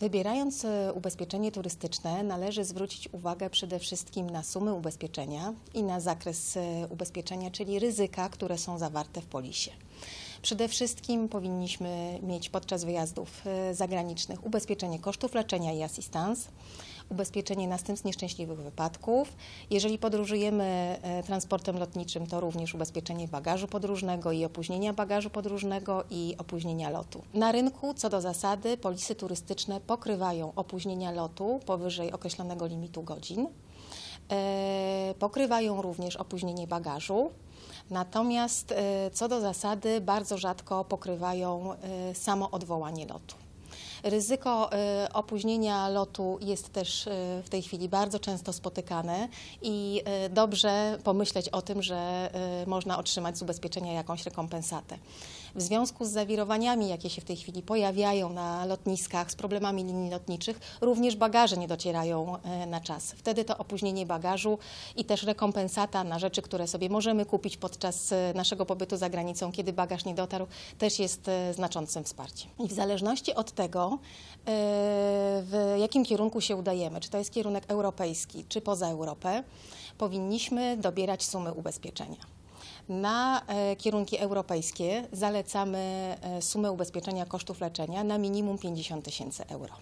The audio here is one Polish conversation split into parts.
Wybierając e, ubezpieczenie turystyczne, należy zwrócić uwagę przede wszystkim na sumy ubezpieczenia i na zakres e, ubezpieczenia, czyli ryzyka, które są zawarte w polisie. Przede wszystkim powinniśmy mieć podczas wyjazdów e, zagranicznych ubezpieczenie kosztów leczenia i asystans, ubezpieczenie następstw nieszczęśliwych wypadków. Jeżeli podróżujemy e, transportem lotniczym, to również ubezpieczenie bagażu podróżnego i opóźnienia bagażu podróżnego i opóźnienia lotu. Na rynku co do zasady polisy turystyczne pokrywają opóźnienia lotu powyżej określonego limitu godzin. E, Pokrywają również opóźnienie bagażu. Natomiast e, co do zasady bardzo rzadko pokrywają samo odwołanie lotu. Ryzyko e, opóźnienia lotu jest też e, w tej chwili bardzo często spotykane i e, dobrze pomyśleć o tym, że można otrzymać z ubezpieczenia jakąś rekompensatę. W związku z zawirowaniami, jakie się w tej chwili pojawiają na lotniskach, z problemami linii lotniczych, również bagaże nie docierają na czas. Wtedy to opóźnienie bagażu i też rekompensata na rzeczy, które sobie możemy kupić podczas naszego pobytu za granicą, kiedy bagaż nie dotarł, też jest znaczącym wsparciem. I w zależności od tego, w jakim kierunku się udajemy, czy to jest kierunek europejski, czy poza Europę, powinniśmy dobierać sumy ubezpieczenia. Na e, kierunki europejskie zalecamy e, sumę ubezpieczenia kosztów leczenia na minimum 50 tysięcy euro.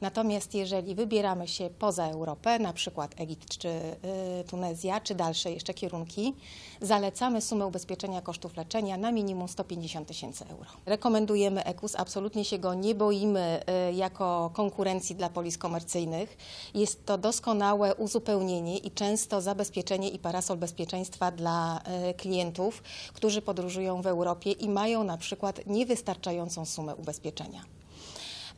Natomiast jeżeli wybieramy się poza Europę, na przykład Egipt czy y, Tunezja, czy dalsze jeszcze kierunki, zalecamy sumę ubezpieczenia kosztów leczenia na minimum 150 tysięcy euro. Rekomendujemy EKUS, absolutnie się go nie boimy y, jako konkurencji dla polis komercyjnych. Jest to doskonałe uzupełnienie i często zabezpieczenie i parasol bezpieczeństwa dla y, klientów, którzy podróżują w Europie i mają na przykład niewystarczającą sumę ubezpieczenia.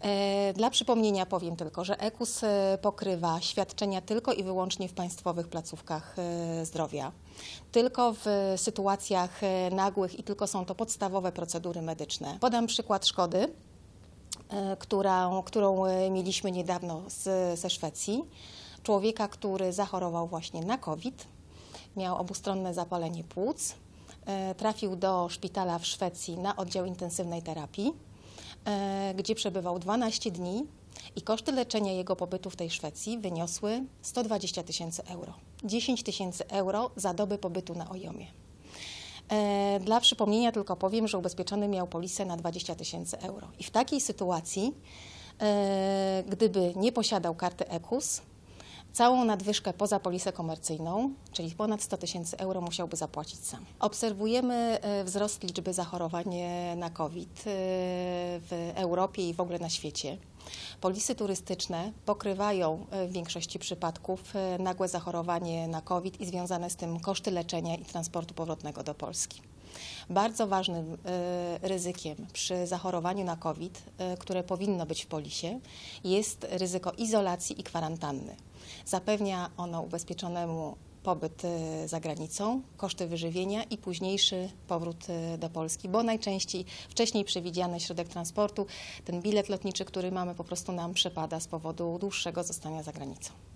E, Dla przypomnienia powiem tylko, że EKUS e, pokrywa świadczenia tylko i wyłącznie w państwowych placówkach e, zdrowia. Tylko w sytuacjach nagłych i tylko są to podstawowe procedury medyczne. Podam przykład szkody, którą, którą mieliśmy niedawno z, ze Szwecji. Człowieka, który zachorował właśnie na COVID, miał obustronne zapalenie płuc, trafił do szpitala w Szwecji na oddział intensywnej terapii gdzie przebywał 12 dni i koszty leczenia jego pobytu w tej Szwecji wyniosły 120 tysięcy euro. 10 tysięcy euro za dobę pobytu na Ojomie. E, Dla przypomnienia tylko powiem, że ubezpieczony miał polisę na 20 tysięcy euro. I w takiej sytuacji, e, gdyby nie posiadał karty EKUS, całą nadwyżkę poza polisę komercyjną, czyli ponad 100 tysięcy euro, musiałby zapłacić sam. Obserwujemy e, wzrost liczby zachorowań e, na COVID e, w Europie i w ogóle na świecie. Polisy turystyczne pokrywają e, w większości przypadków e, nagłe zachorowanie na COVID i związane z tym koszty leczenia i transportu powrotnego do Polski. Bardzo ważnym e, ryzykiem przy zachorowaniu na COVID, które powinno być w polisie, jest ryzyko izolacji i kwarantanny. Zapewnia ono ubezpieczonemu pobyt e, za granicą, koszty wyżywienia i późniejszy powrót e, do Polski, bo najczęściej wcześniej przewidziany środek transportu, ten bilet lotniczy, który mamy, po prostu nam przepada z powodu dłuższego zostania za granicą.